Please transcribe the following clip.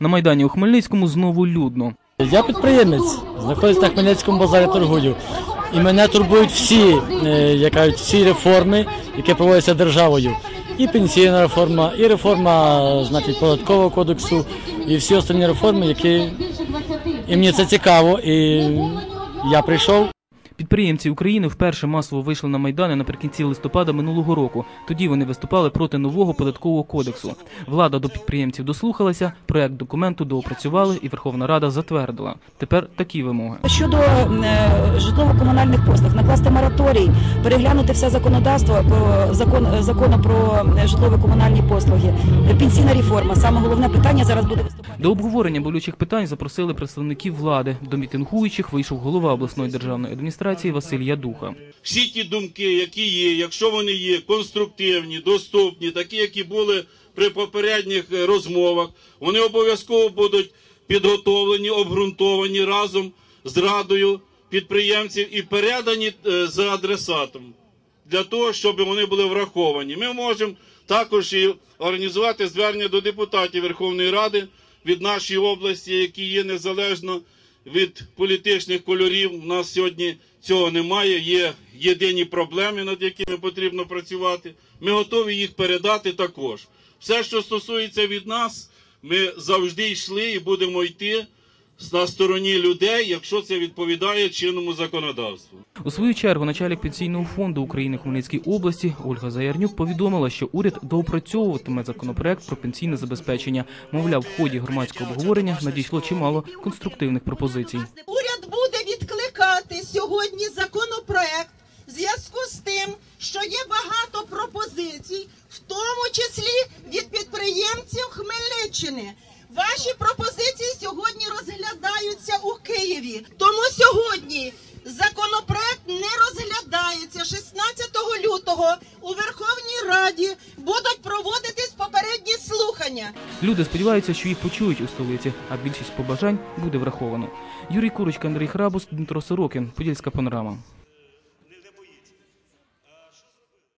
На майдані у Хмельницькому знову людно. Я підприємець, знаходжусь на Хмельницькому базарі торгую. І мене турбують всі, е, як кажуть, всі реформи, які проводяться державою. І пенсійна реформа, і реформа значить, податкового кодексу, і всі останні реформи, які і мені це цікаво. І я прийшов. Підприємці України вперше масово вийшли на майдани наприкінці листопада минулого року. Тоді вони виступали проти нового податкового кодексу. Влада до підприємців дослухалася, проект документу доопрацювали і Верховна Рада затвердила. Тепер такі вимоги. Щодо е, житлово-комунальних послуг, накласти мораторій, переглянути все законодавство по закон, е, закону про е, житлово-комунальні послуги, Е, пенсійна реформа. Саме головне питання зараз буде виступати. До обговорення болючих питань запросили представників влади. До мітингуючих вийшов голова обласної державної адміністрації Василь Ядуха. всі ті думки, які є, якщо вони є конструктивні, доступні, такі, які були при попередніх е, розмовах, вони обов'язково будуть підготовлені, обґрунтовані разом з радою підприємців і передані е, за адресатом для того, щоб вони були враховані. Ми можемо також і організувати звернення до депутатів Верховної Ради від нашої області, які є незалежно від політичних кольорів. У нас сьогодні цього немає. Є єдині проблеми, над якими потрібно працювати. Ми готові їх передати також. Все, що стосується від нас, ми завжди йшли і будемо йти на стороні людей, якщо це відповідає чинному законодавству. У свою чергу начальник пенсійного фонду України Хмельницькій області Ольга Заярнюк повідомила, що уряд доопрацьовуватиме законопроект про пенсійне забезпечення. Мовляв, в ході громадського обговорення надійшло чимало конструктивних пропозицій. Уряд буде відкликати сьогодні законопроект в зв'язку з тим, що є багато пропозицій, в тому числі від підприємців Хмельниччини. Ваші пропозиції розглядаються у Києві. Тому сьогодні законопроект не розглядається 16 лютого у Верховній Раді будуть проводитись попередні слухання. Люди сподіваються, що їх почують у столиці, а більшість побажань буде враховано. Юрій Курочка, Андрій Храбус, Дмитро Сорокін, Подільська панорама.